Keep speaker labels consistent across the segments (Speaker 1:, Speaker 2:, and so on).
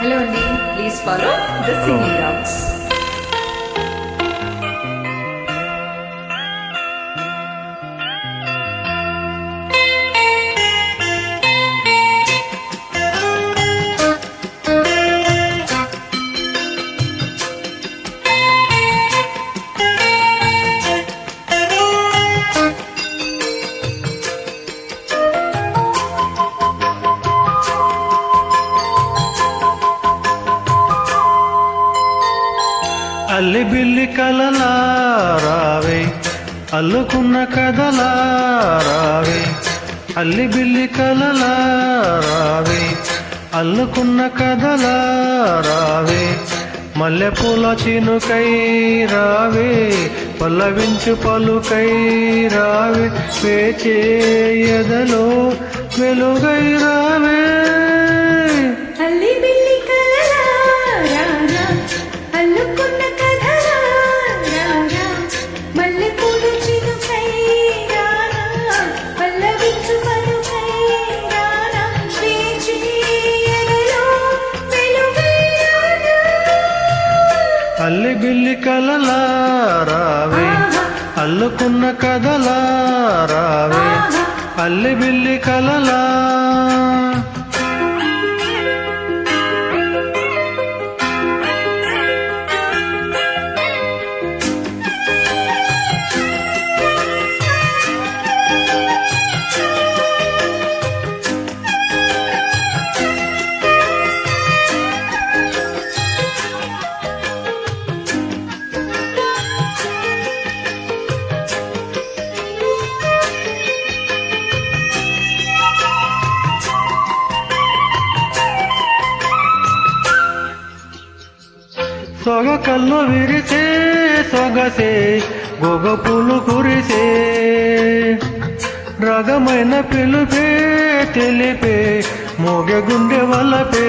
Speaker 1: Hello అండి please follow the singing rocks
Speaker 2: అల్లి బిల్లి కలలా రావే అల్లుకున్న కథలా రావే అల్లి బిల్లి కలలా రావే అల్లుకున్న కథలా రావే మల్లెపూల చినుకై రావే పల్లవించు పలుకై రావే. వేచే ఎదలో వెలుగై రావే.
Speaker 3: బిల్లి కలలా
Speaker 2: రావే అల్లుకున్న కథలా రావే అల్లి బిల్లి కలలా. సొగ కళ్ళు విరిసే సొగసే గొగ పూలు కురిసే. రగమైన పిలుపే తెలిపే మోగె గుండె వలపే.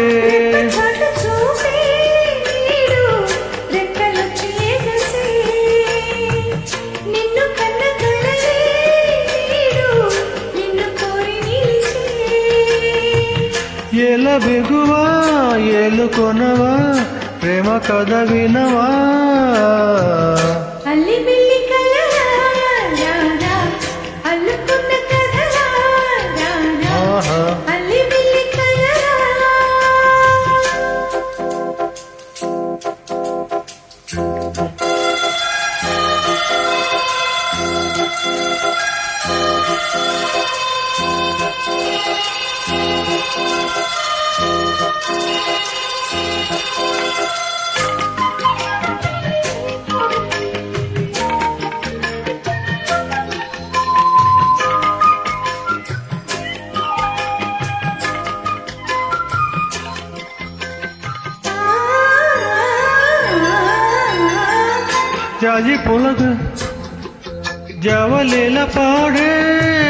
Speaker 2: ఎల బిగువా ఏలు కొనవా ప్రేమ కథ వినవా?
Speaker 3: అల్లి బిల్లి కలలా
Speaker 2: జాజి పులక జవలీల పాడే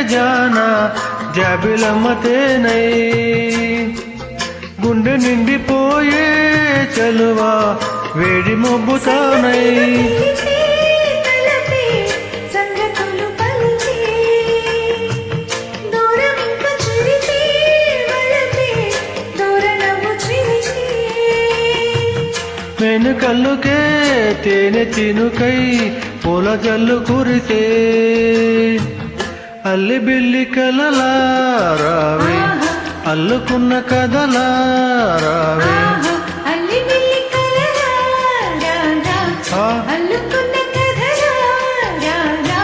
Speaker 2: జానా జాబిలమ్మతేనై గుండె నిండిపోయే చలువా వేడి మొబ్బుతానై
Speaker 3: తెలిపే
Speaker 2: తేనె తినుకై పూల జల్లు కురిసే అల్లి బిల్లి కలలా రావే అల్లుకున్న కథలా రావే.
Speaker 3: ఆహా. అల్లి బిల్లి కలలా రారా
Speaker 2: ఆ.
Speaker 3: అల్లుకున్న కథలా రారా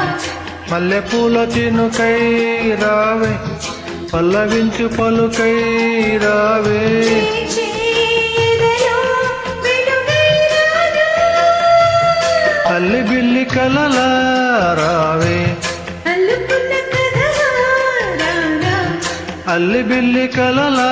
Speaker 2: మల్లెపూల చినుకై రావే పల్లవించు పలుకై రావే. అల్లి బిల్లి కలలా.